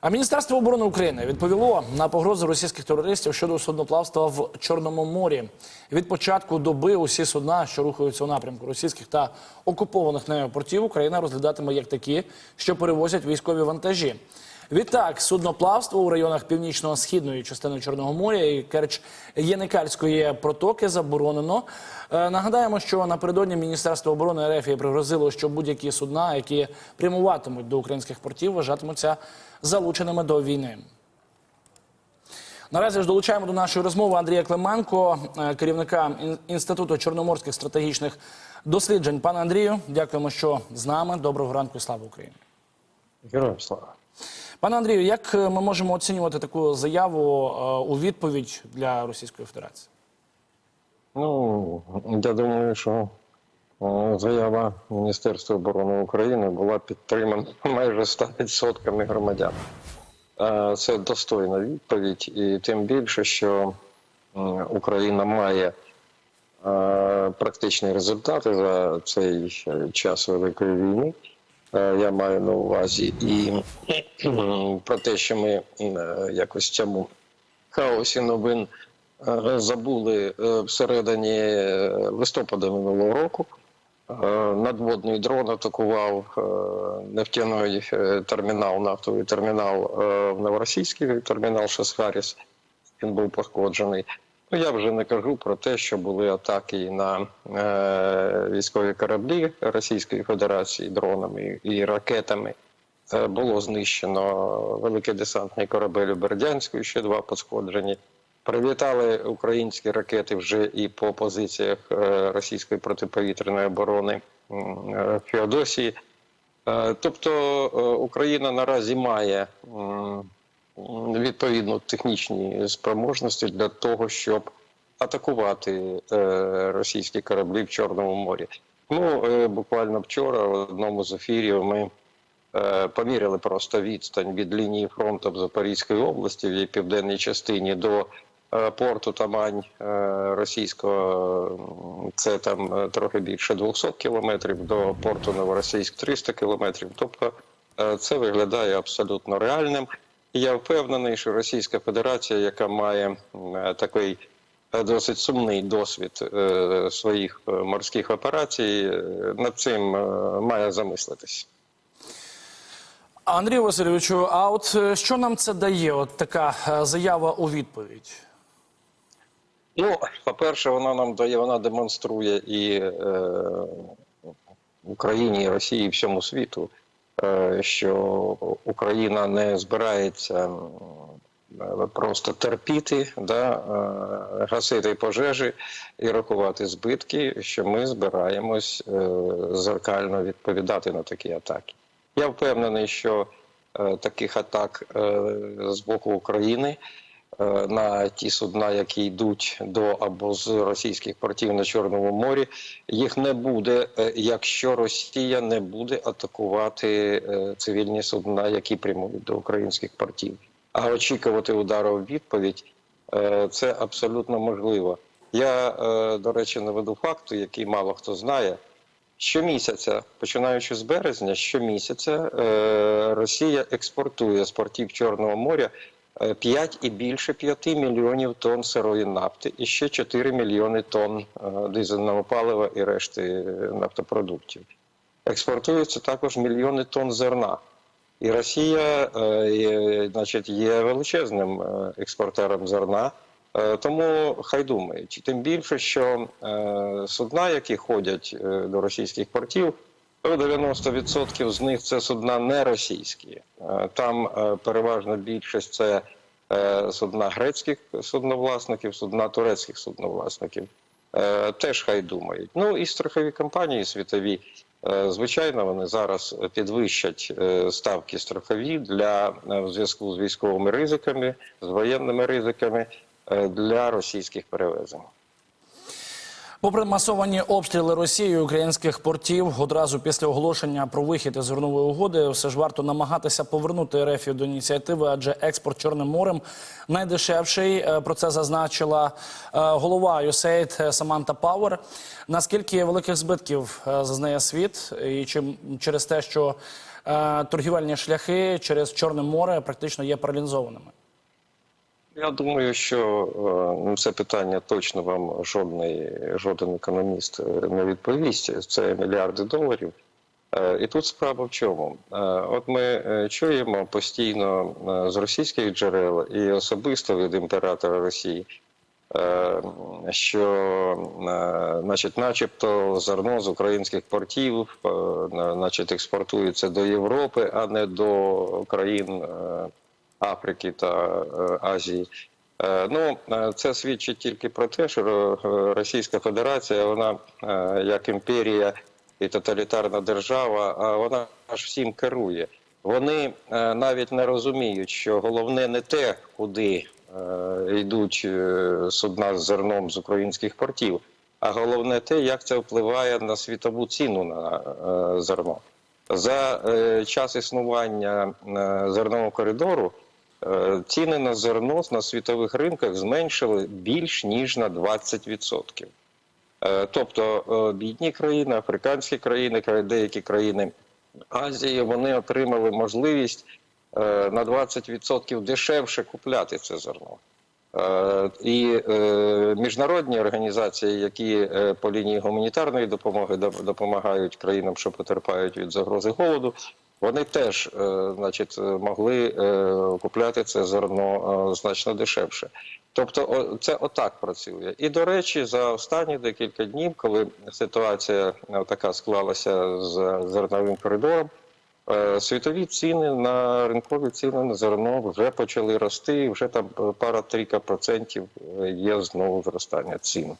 А Міністерство оборони України відповіло на погрози російських терористів щодо судноплавства в Чорному морі. Від початку доби усі судна, що рухаються у напрямку російських та окупованих нею портів, Україна розглядатиме як такі, що перевозять військові вантажі. Відтак, судноплавство у районах північно-східної частини Чорного моря і Керч-Єникальської протоки заборонено. Е, Нагадаємо, що напередодні Міністерство оборони РФ пригрозило, що будь-які судна, які прямуватимуть до українських портів, вважатимуться залученими до війни. Наразі ж долучаємо до нашої розмови Андрія Клименко, е, керівника Інституту чорноморських стратегічних досліджень. Пане Андрію, дякуємо, що з нами. Доброго ранку і слава Україні. Героям слава. Пане Андрію, як е, ми можемо оцінювати таку заяву е, у відповідь для Російської Федерації? Ну, я думаю, що е, заява Міністерства оборони України була підтримана майже 100% громадян. Це достойна відповідь, і тим більше, що Україна має практичні результати за цей час великої війни. Е, Я маю на увазі і про те, що ми е, якось цьому хаосі новин е, забули всередині листопада минулого року. Надводний дрон атакував нефтяний термінал, нафтовий термінал в Новоросійський термінал Шасхаріс. Він був пошкоджений. Ну я вже не кажу про те, що були атаки на е, військові кораблі Російської Федерації дронами і ракетами. Е, Було знищено великий десантний корабель у Бердянську, ще два пошкоджені. Прилітали українські ракети вже і по позиціях е, російської протиповітряної оборони е, Феодосії. Е, Тобто е, Україна наразі має м, відповідно технічні спроможності для того, щоб атакувати е, російські кораблі в Чорному морі. Ну е, буквально вчора в одному з ефірів ми е, поміряли просто відстань від лінії фронту в Запорізькій області в її південній частині до порту Тамань російського. Це там трохи більше 200 кілометрів, до порту Новоросійськ 300 кілометрів. Тобто це виглядає абсолютно реальним. І я впевнений, що Російська Федерація, яка має такий е, досить сумний досвід е, своїх е, морських операцій, над цим має замислитись. Андрію Васильовичу, а от що нам це дає? От така заява у відповідь? Ну, по-перше, вона нам дає, вона демонструє і е, Україні, і Росії, і всьому світу, що Україна не збирається е, просто терпіти, да, е, гасити пожежі і рахувати збитки, що ми збираємось е, зеркально відповідати на такі атаки. Я впевнений, що е, таких атак е, з боку України е, на ті судна, які йдуть до або з російських портів на Чорному морі, їх не буде, е, якщо Росія не буде атакувати е, цивільні судна, які прямують до українських портів. А очікувати удару в відповідь е, це абсолютно можливо. Я, е, до речі, наведу факту, який мало хто знає. Щомісяця, починаючи з березня, щомісяця е, Росія експортує з портів Чорного моря е, 5 і більше 5 мільйонів тонн сирої нафти і ще 4 мільйони тонн е, дизельного палива і решти е, нафтопродуктів. Експортуються також мільйони тонн зерна. І Росія е, значить, є величезним е, експортером зерна. Е, Тому хай думають. Тим більше, що е, судна, які ходять е, до російських портів, 90% з них це судна не російські. Е, Там е, переважна більшість це е, судна грецьких судновласників, судна турецьких судновласників. Е, Теж хай думають. Ну і страхові компанії світові. е, Звичайно, вони зараз підвищать е, ставки страхові для е, в зв'язку з військовими ризиками, з воєнними ризиками е, для російських перевезень. Попри масовані обстріли Росією українських портів, одразу після оголошення про вихід із зернової угоди, все ж варто намагатися повернути РФ до ініціативи, адже експорт Чорним морем найдешевший. Е, Про це зазначила е, голова USAID Саманта Пауер. Наскільки великих збитків е, зазнає світ, і чим через те, що торгівельні шляхи через Чорне море практично є паралізованими. Я думаю, що е, ну, це питання точно вам жодний, жоден економіст е, не відповість. Це мільярди доларів. Е, І тут справа в чому? От ми чуємо постійно з російських джерел і особисто від імператора Росії, що, значить, начебто, зерно з українських портів, значить, експортується до Європи, а не до країн Африки та е, Азії. Е, Ну, е, це свідчить тільки про те, що Російська Федерація, вона як імперія і тоталітарна держава, вона аж всім керує. Вони навіть не розуміють, що головне не те, куди йдуть судна з зерном з українських портів, а головне те, як це впливає на світову ціну на зерно. За час існування зернового коридору ціни на зерно на світових ринках зменшили більш ніж на 20%. Е, Тобто е, бідні країни, африканські країни, деякі країни Азії, вони отримали можливість е, на 20% дешевше купляти це зерно. Е, І е, міжнародні організації, які е, по лінії гуманітарної допомоги допомагають країнам, що потерпають від загрози голоду, вони теж е, значить, могли е, купляти це зерно е, значно дешевше. Тобто, це отак працює. І до речі, за останні декілька днів, коли ситуація така склалася з зерновим коридором. Світові ціни на ринкові ціни на зерно вже почали рости, і вже там е, пара-трійка процентів є знову зростання цін.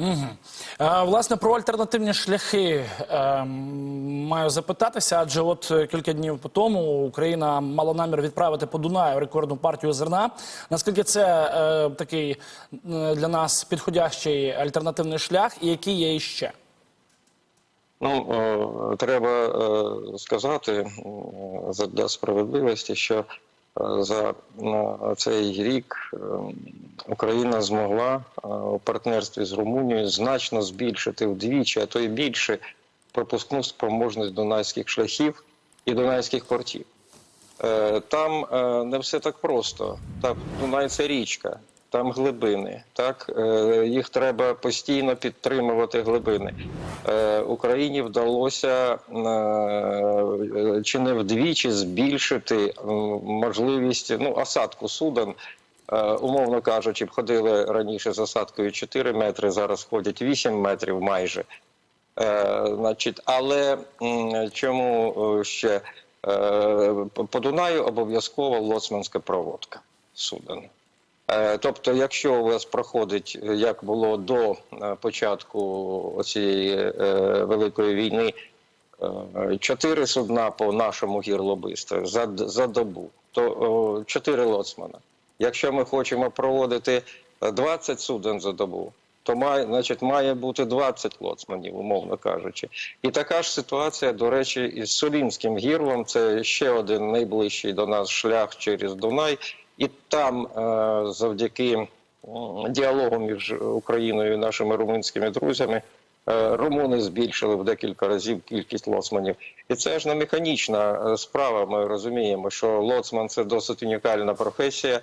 Угу. Е, власне, про альтернативні шляхи е, маю запитатися, адже от е, кілька днів по тому Україна мала намір відправити по Дунаю рекордну партію зерна. Наскільки це е, такий для нас підходящий альтернативний шлях, і який є іще? Ну е, треба е, сказати для справедливості, що за е, цей рік е, Україна змогла е, у партнерстві з Румунією значно збільшити вдвічі, а то й більше пропускну спроможність дунайських шляхів і дунайських портів. Е, Там е, не все так просто. Там Дунай це річка, там глибини. Так Е, їх треба постійно підтримувати глибини. Е, Україні вдалося е, чи не вдвічі збільшити можливість ну, осадку суден. Умовно кажучи, ходили раніше з осадкою 4 метри, зараз ходять 8 метрів майже. Значить, але чому ще по Дунаю обов'язково лоцманська проводка суден. Е, Тобто, якщо у вас проходить, е, як було до е, початку цієї великої війни, чотири судна по нашому гірлобистру за, за добу, то чотири лоцмана. Якщо ми хочемо проводити е, 20 суден за добу, то має, значить, має бути 20 лоцманів, умовно кажучи. І така ж ситуація, до речі, із Солінським гірлом. Це ще один найближчий до нас шлях через Дунай. І там, е, завдяки діалогу між Україною і нашими румунськими друзями, е, румуни збільшили в декілька разів кількість лоцманів. І це ж не механічна е, справа. Ми розуміємо, що лоцман це досить унікальна професія.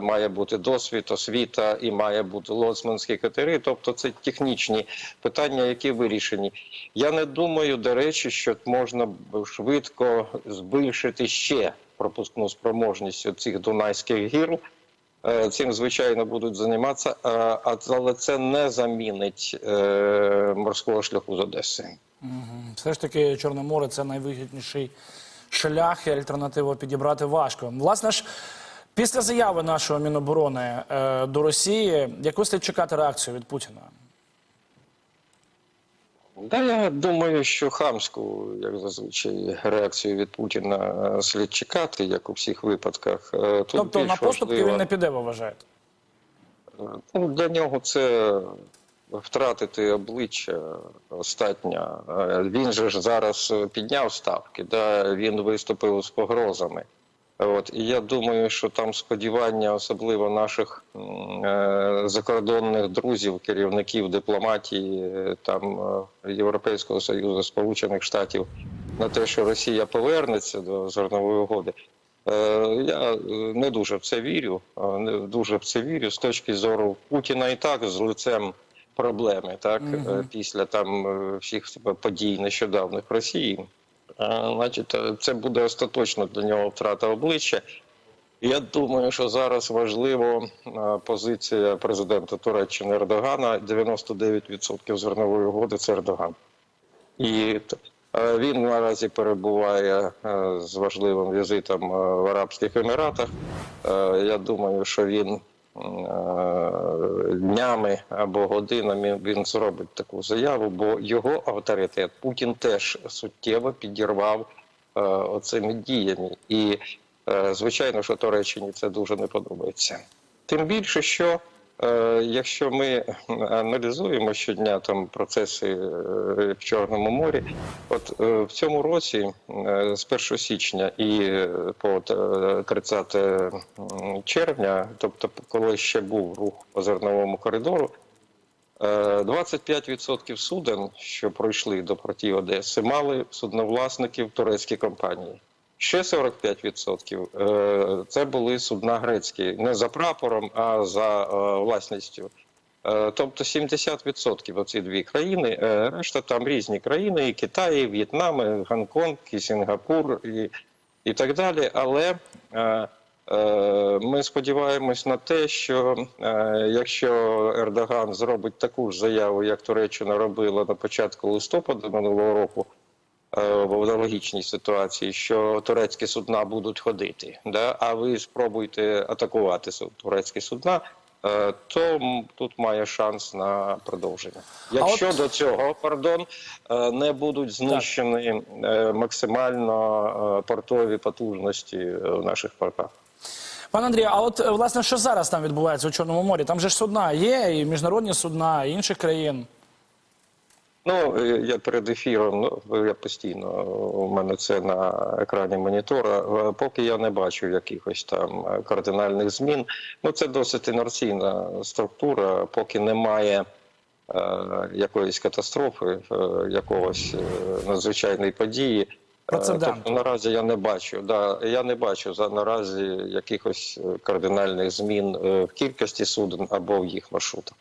Має бути досвід, освіта і має бути лоцманські катери. Тобто це технічні питання, які вирішені. Я не думаю, до речі, що можна швидко збільшити ще пропускну спроможність цих дунайських гір. Е, Цим звичайно будуть займатися, а- але це не замінить е, морського шляху з Одеси. Все ж таки, Чорне море це найвигідніший шлях, і альтернативу підібрати важко. Власне ж, після заяви нашого Міноборони е, до Росії, яку слід чекати реакцію від Путіна? Да, я думаю, що хамську, як зазвичай, реакцію від Путіна е, слід чекати, як у всіх випадках. Е, Тут тобто на поступки важливо- він не піде, ви вважаєте? Ну, для нього це втратити обличчя остатня. Е, Він же ж зараз е, підняв ставки, да? він виступив з погрозами. От і я думаю, що там сподівання, особливо наших е, закордонних друзів, керівників дипломатії, е, там е, Європейського союзу, Сполучених Штатів, на те, що Росія повернеться до зернової угоди. Я не дуже в це вірю. Не дуже в це вірю з точки зору Путіна і так з лицем проблеми, так е, після там всіх подій нещодавних в Росії. Значить, е, це буде остаточно для нього втрата обличчя. Я думаю, що зараз важливо е, позиція президента Туреччини Ердогана. 99% зернової угоди це Ердоган. І е, він наразі перебуває з важливим візитом в Арабських Еміратах. Я думаю, що він днями або годинами він зробить таку заяву, бо його авторитет Путін теж суттєво підірвав е, оцими діями. І е, звичайно, що Туреччині це дуже не подобається. Тим більше, що е, якщо ми аналізуємо щодня там процеси е, в Чорному морі, от е, в цьому році е, з 1 січня і е, по е, 30 червня, тобто коли ще був рух по зерновому коридору, е, 25% суден, що пройшли до портів Одеси, мали судновласників турецькі компанії. Ще 45% е, це були судна грецькі, не за прапором, а за е, власністю. Е, Тобто 70% оці дві країни, решта там різні країни, і Китай, і В'єтнам, і Гонконг, і Сінгапур, і, і так далі. Але ми сподіваємось на те, що якщо Ердоган зробить таку ж заяву, як Туреччина робила на початку листопада минулого року, в аналогічній ситуації, що турецькі судна будуть ходити, да? а ви спробуйте атакувати турецькі судна, е, то тут має шанс на продовження. Якщо от- до цього, пардон, е, не будуть знищені е, максимально е, портові потужності е, в наших портах. Пане Андрію, а от е, власне що зараз там відбувається у Чорному морі? Там же ж судна є, і міжнародні судна, і інших країн. Ну, е, я перед ефіром, ну я постійно у мене це на екрані монітора. е, Поки я не бачу якихось там е, кардинальних змін. Ну це досить інерційна структура, поки немає е, якоїсь катастрофи, е, якогось е, надзвичайної події. Е, Тобто наразі я не бачу. Да, я не бачу за наразі якихось е, кардинальних змін е, в кількості суден або в їх маршрутах.